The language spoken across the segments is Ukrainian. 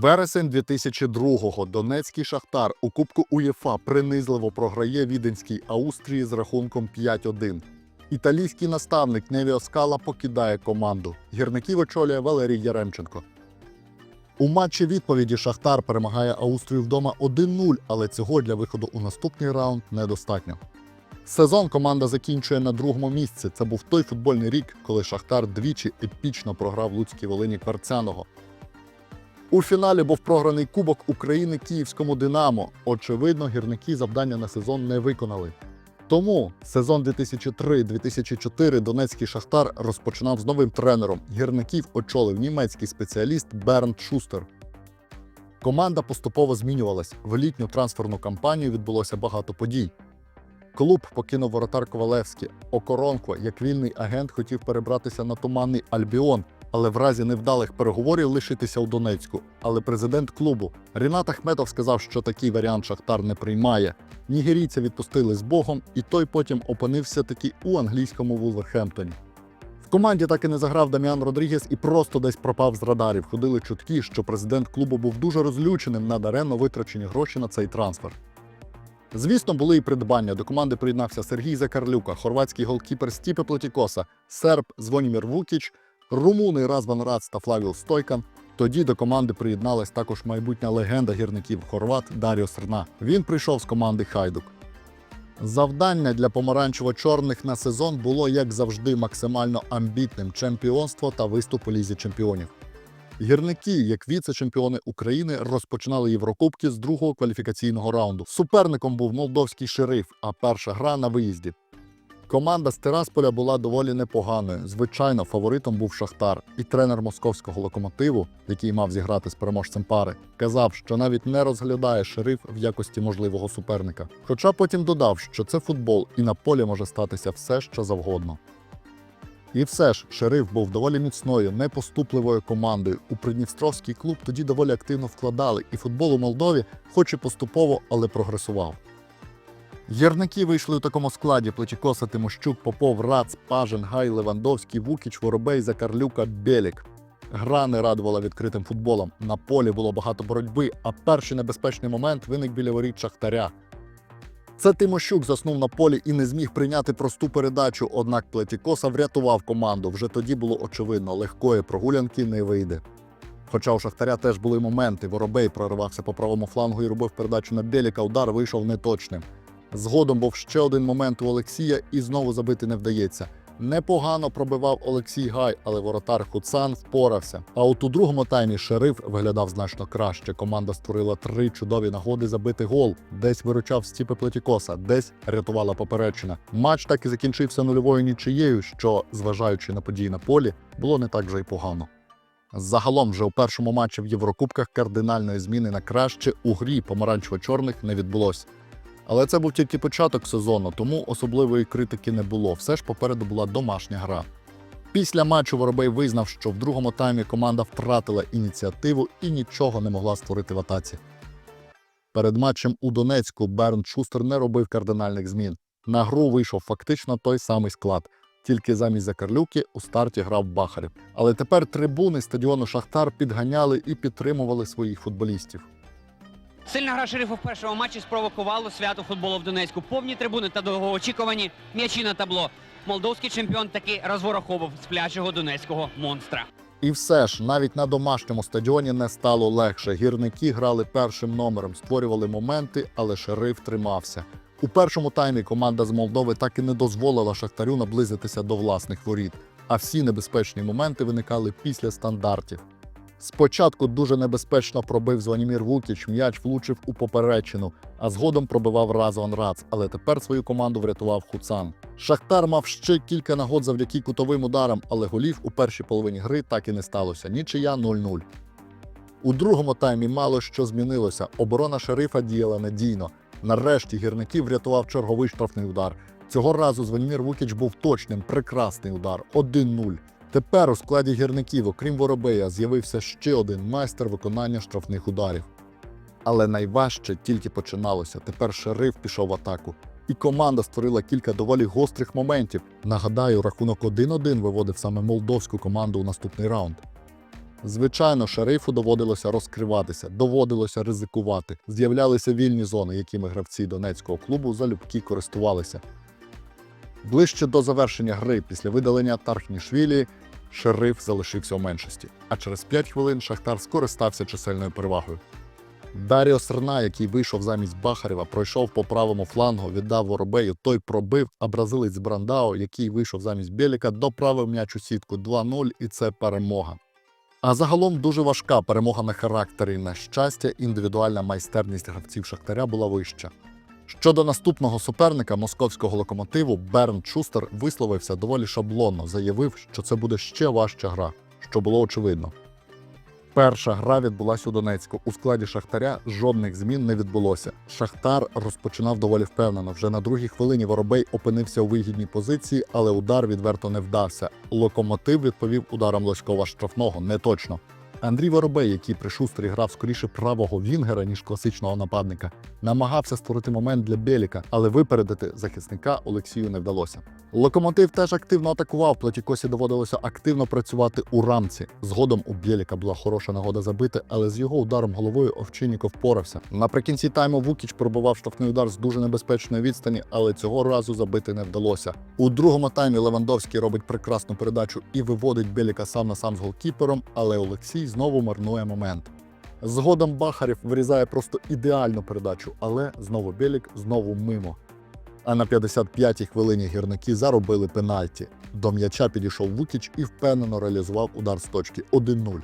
Вересень 2002-го Донецький Шахтар у Кубку УЄФА принизливо програє Віденській Австрії з рахунком 5-1. Італійський наставник Невіо Скала покидає команду. Гірників очолює Валерій Яремченко. У матчі відповіді Шахтар перемагає Австрію вдома 1-0, але цього для виходу у наступний раунд недостатньо. Сезон команда закінчує на другому місці. Це був той футбольний рік, коли Шахтар двічі епічно програв Луцькій Волині Кварцяного. У фіналі був програний Кубок України Київському Динамо. Очевидно, гірники завдання на сезон не виконали. Тому сезон 2003-2004 Донецький Шахтар розпочинав з новим тренером. Гірників очолив німецький спеціаліст Бернт Шустер. Команда поступово змінювалась. В літню трансферну кампанію відбулося багато подій. Клуб покинув воротар Ковалевський. Окоронко, як вільний агент, хотів перебратися на туманний Альбіон, але в разі невдалих переговорів лишитися у Донецьку. Але президент клубу Рінат Ахметов сказав, що такий варіант Шахтар не приймає. Нігерійця відпустили з Богом, і той потім опинився таки у англійському Вулверхемптоні. В команді так і не заграв Даміан Родрігес і просто десь пропав з радарів. Ходили чутки, що президент клубу був дуже розлюченим на даремно витрачені гроші на цей трансфер. Звісно, були і придбання. До команди приєднався Сергій Закарлюка, хорватський голкіпер Стіпе Плетікоса, серб Звонімір Вукіч, румуни Разван Рац та Флавіл Стойкан. Тоді до команди приєдналась також майбутня легенда гірників хорват Даріо Серна. Він прийшов з команди Хайдук. Завдання для помаранчево-чорних на сезон було, як завжди, максимально амбітним чемпіонство та виступ у лізі чемпіонів. Гірники, як віце-чемпіони України, розпочинали Єврокубки з другого кваліфікаційного раунду. Суперником був молдовський шериф, а перша гра на виїзді. Команда з Тирасполя була доволі непоганою. Звичайно, фаворитом був Шахтар, і тренер московського локомотиву, який мав зіграти з переможцем пари, казав, що навіть не розглядає шериф в якості можливого суперника. Хоча потім додав, що це футбол, і на полі може статися все, що завгодно. І все ж, шериф був доволі міцною, непоступливою командою. У Придністровський клуб тоді доволі активно вкладали, і футбол у Молдові, хоч і поступово, але прогресував. Гірники вийшли у такому складі: Плечікоса, Тимощук, Попов, Рац, Пажен, Гай, Левандовський, Вукіч, Воробей, Закарлюка, Белік. Гра не радувала відкритим футболом. На полі було багато боротьби, а перший небезпечний момент виник біля воріт Шахтаря. Це Тимощук заснув на полі і не зміг прийняти просту передачу, однак Плетікоса врятував команду. Вже тоді було очевидно, легкої прогулянки не вийде. Хоча у Шахтаря теж були моменти. Воробей проривався по правому флангу і робив передачу на Беліка, удар вийшов неточним. Згодом був ще один момент у Олексія, і знову забити не вдається. Непогано пробивав Олексій Гай, але воротар Хуцан впорався. А от у другому таймі шериф виглядав значно краще. Команда створила три чудові нагоди забити гол. Десь виручав Стіпе Плетікоса, десь рятувала поперечина. Матч так і закінчився нульовою нічиєю, що, зважаючи на події на полі, було не так вже й погано. Загалом вже у першому матчі в Єврокубках кардинальної зміни на краще у грі помаранчево-чорних не відбулось. Але це був тільки початок сезону, тому особливої критики не було. Все ж попереду була домашня гра. Після матчу Воробей визнав, що в другому таймі команда втратила ініціативу і нічого не могла створити в атаці. Перед матчем у Донецьку Берн Шустер не робив кардинальних змін. На гру вийшов фактично той самий склад, тільки замість Закарлюки у старті грав Бахарів. Але тепер трибуни стадіону Шахтар підганяли і підтримували своїх футболістів. Сильна гра шерифу в першому матчі спровокувало свято футболу в Донецьку. Повні трибуни та довгоочікувані м'ячі на табло. Молдовський чемпіон таки розвороховував сплячого донецького монстра. І все ж, навіть на домашньому стадіоні не стало легше. Гірники грали першим номером, створювали моменти, але шериф тримався. У першому таймі команда з Молдови так і не дозволила Шахтарю наблизитися до власних воріт, а всі небезпечні моменти виникали після стандартів. Спочатку дуже небезпечно пробив Званімір Вукіч, м'яч влучив у поперечину, а згодом пробивав Разован Рац, але тепер свою команду врятував Хуцан. Шахтар мав ще кілька нагод завдяки кутовим ударам, але голів у першій половині гри так і не сталося. Нічия 0-0. У другому таймі мало що змінилося. Оборона шерифа діяла надійно. Нарешті гірників врятував черговий штрафний удар. Цього разу Звенімір Вукіч був точним, прекрасний удар 1-0. Тепер у складі гірників, окрім Воробея, з'явився ще один майстер виконання штрафних ударів. Але найважче тільки починалося. Тепер шериф пішов в атаку. І команда створила кілька доволі гострих моментів. Нагадаю, рахунок 1-1 виводив саме молдовську команду у наступний раунд. Звичайно, шерифу доводилося розкриватися, доводилося ризикувати. З'являлися вільні зони, якими гравці донецького клубу залюбки користувалися. Ближче до завершення гри після видалення Тархнішвілі шериф залишився у меншості, а через 5 хвилин Шахтар скористався чисельною перевагою. Даріо Серна, який вийшов замість Бахарєва, пройшов по правому флангу, віддав воробею, той пробив, а бразилець Брандао, який вийшов замість Беліка, доправив м'яч у сітку 2-0, і це перемога. А загалом дуже важка перемога на характері. На щастя, індивідуальна майстерність гравців Шахтаря була вища. Щодо наступного суперника московського локомотиву, Берн Шустер висловився доволі шаблонно, заявив, що це буде ще важча гра, що було очевидно. Перша гра відбулася у Донецьку. У складі Шахтаря жодних змін не відбулося. Шахтар розпочинав доволі впевнено. Вже на другій хвилині Воробей опинився у вигідній позиції, але удар відверто не вдався. Локомотив відповів ударом Лоськова штрафного не точно. Андрій Воробей, який при шустрі грав скоріше правого вінгера, ніж класичного нападника, намагався створити момент для Беліка, але випередити захисника Олексію не вдалося. Локомотив теж активно атакував. Платікосі доводилося активно працювати у рамці. Згодом у Бєліка була хороша нагода забити, але з його ударом головою Овчинніков впорався. Наприкінці тайму Вукіч пробував штрафний удар з дуже небезпечної відстані, але цього разу забити не вдалося. У другому таймі Левандовський робить прекрасну передачу і виводить Бєліка сам на сам з голкіпером, але Олексій знову марнує момент. Згодом Бахарів вирізає просто ідеальну передачу, але знову білік, знову мимо. А на 55-й хвилині гірники заробили пенальті. До м'яча підійшов Вукіч і впевнено реалізував удар з точки 1-0.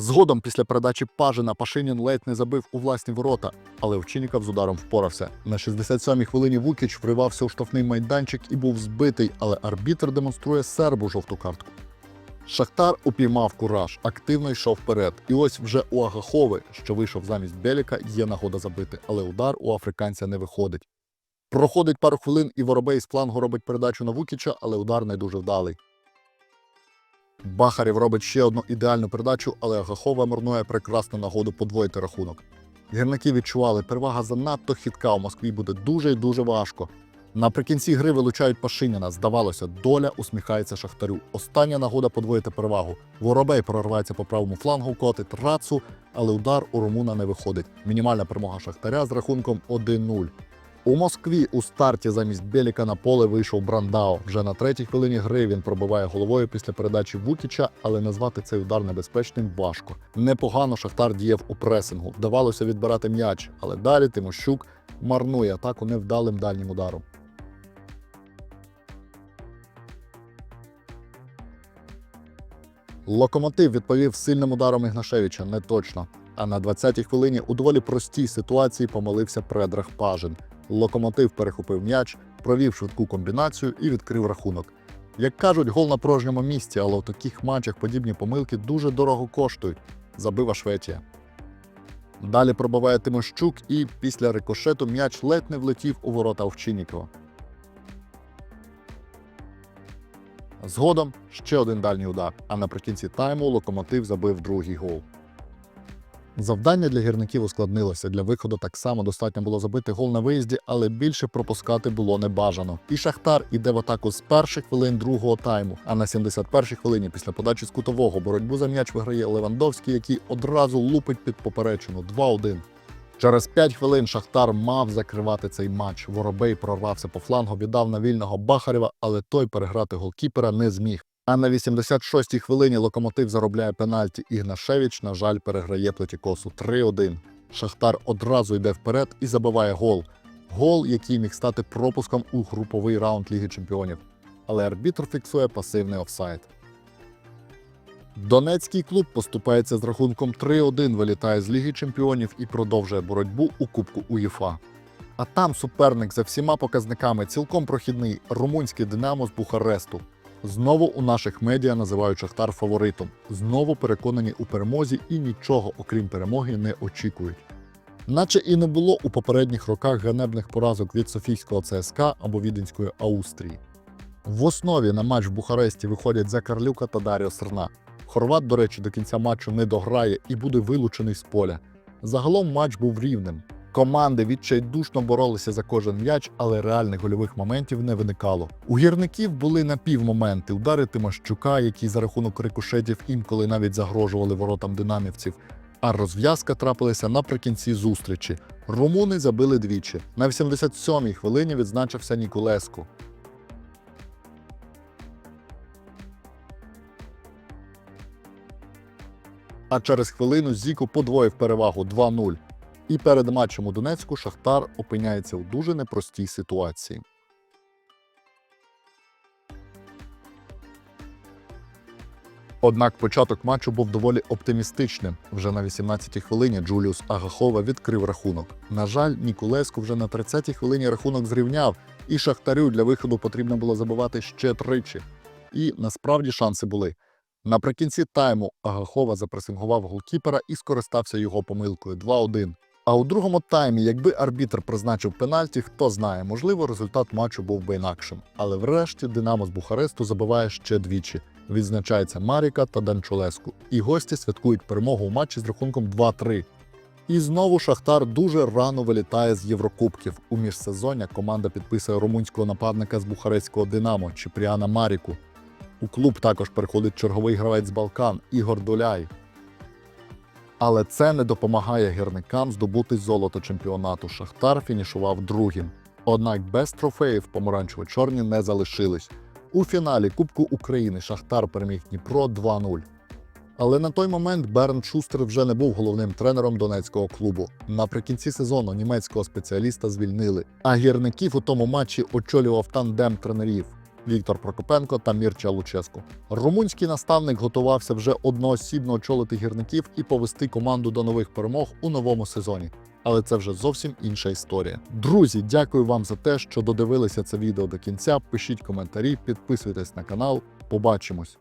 Згодом після передачі Пажина Пашинін ледь не забив у власні ворота, але Овчинніков з ударом впорався. На 67-й хвилині Вукіч вривався у штрафний майданчик і був збитий, але арбітр демонструє сербу жовту картку. Шахтар упіймав кураж, активно йшов вперед. І ось вже у Агахови, що вийшов замість Беліка, є нагода забити, але удар у африканця не виходить. Проходить пару хвилин, і Воробей з флангу робить передачу на Вукіча, але удар не дуже вдалий. Бахарів робить ще одну ідеальну передачу, але Агахова марнує прекрасну нагоду подвоїти рахунок. Гірники відчували, перевага занадто хитка у Москві буде дуже і дуже важко. Наприкінці гри вилучають Пашиніна. Здавалося, доля усміхається Шахтарю. Остання нагода подвоїти перевагу. Воробей прорвається по правому флангу, котить рацу, але удар у Румуна не виходить. Мінімальна перемога Шахтаря з рахунком 1-0. У Москві у старті замість Беліка на поле вийшов Брандау. Вже на третій хвилині гри він пробиває головою після передачі Вукіча, але назвати цей удар небезпечним важко. Непогано Шахтар діяв у пресингу. Вдавалося відбирати м'яч, але далі Тимощук марнує атаку невдалим дальнім ударом. Локомотив відповів сильним ударом Ігнашевича не точно. А на 20-й хвилині у доволі простій ситуації помилився Предрах Пажин. Локомотив перехопив м'яч, провів швидку комбінацію і відкрив рахунок. Як кажуть, гол на порожньому місці, але у таких матчах подібні помилки дуже дорого коштують. Забива Швеція. Далі пробиває Тимощук, і після рикошету м'яч ледь не влетів у ворота Овчиннікова. Згодом ще один дальній удар, а наприкінці тайму локомотив забив другий гол. Завдання для гірників ускладнилося. Для виходу так само достатньо було забити гол на виїзді, але більше пропускати було не бажано. І Шахтар іде в атаку з перших хвилин другого тайму. А на 71-й хвилині після подачі з кутового боротьбу за м'яч виграє Левандовський, який одразу лупить під поперечину 2-1. Через 5 хвилин Шахтар мав закривати цей матч. Воробей прорвався по флангу, віддав на вільного Бахарєва, але той переграти голкіпера не зміг. А на 86-й хвилині локомотив заробляє пенальті. Ігнашевич, на жаль, переграє Плетікосу 3-1. Шахтар одразу йде вперед і забиває гол. Гол, який міг стати пропуском у груповий раунд Ліги Чемпіонів. Але арбітр фіксує пасивний офсайд. Донецький клуб поступається з рахунком 3-1, вилітає з Ліги Чемпіонів і продовжує боротьбу у Кубку УЄФА. А там суперник за всіма показниками цілком прохідний румунський Динамо з Бухаресту. Знову у наших медіа називають Шахтар фаворитом. Знову переконані у перемозі і нічого, окрім перемоги, не очікують. Наче і не було у попередніх роках ганебних поразок від Софійського ЦСКА або Віденської Австрії. В основі на матч в Бухаресті виходять Закарлюка та Даріо Серна. Хорват, до речі, до кінця матчу не дограє і буде вилучений з поля. Загалом матч був рівним. Команди відчайдушно боролися за кожен м'яч, але реальних гольових моментів не виникало. У гірників були напівмоменти, удари Тимощука, які за рахунок рикошетів інколи навіть загрожували воротам динамівців. А розв'язка трапилася наприкінці зустрічі. Румуни забили двічі. На 87-й хвилині відзначився Ніколеску. А через хвилину Зіко подвоїв перевагу 2-0. І перед матчем у Донецьку Шахтар опиняється у дуже непростій ситуації. Однак початок матчу був доволі оптимістичним. Вже на 18-й хвилині Джуліус Агахова відкрив рахунок. На жаль, Ніколеску вже на 30-й хвилині рахунок зрівняв, і Шахтарю для виходу потрібно було забивати ще тричі. І насправді шанси були. Наприкінці тайму Агахова запресингував голкіпера і скористався його помилкою 2-1. А у другому таймі, якби арбітр призначив пенальті, хто знає, можливо, результат матчу був би інакшим. Але врешті Динамо з Бухаресту забиває ще двічі. Відзначається Маріка та Данчулеску. І гості святкують перемогу у матчі з рахунком 2-3. І знову Шахтар дуже рано вилітає з Єврокубків. У міжсезоння команда підписує румунського нападника з бухарестського Динамо Чіпріана Маріку. У клуб також переходить черговий гравець з Балкан Ігор Доляй. Але це не допомагає гірникам здобути золото чемпіонату. Шахтар фінішував другим. Однак без трофеїв помаранчево-чорні не залишились. У фіналі Кубку України Шахтар переміг Дніпро 2-0. Але на той момент Берн Шустер вже не був головним тренером донецького клубу. Наприкінці сезону німецького спеціаліста звільнили, а гірників у тому матчі очолював тандем тренерів Віктор Прокопенко та Мірча Луческу. Румунський наставник готувався вже одноосібно очолити гірників і повести команду до нових перемог у новому сезоні. Але це вже зовсім інша історія. Друзі, дякую вам за те, що додивилися це відео до кінця. Пишіть коментарі, підписуйтесь на канал. Побачимось!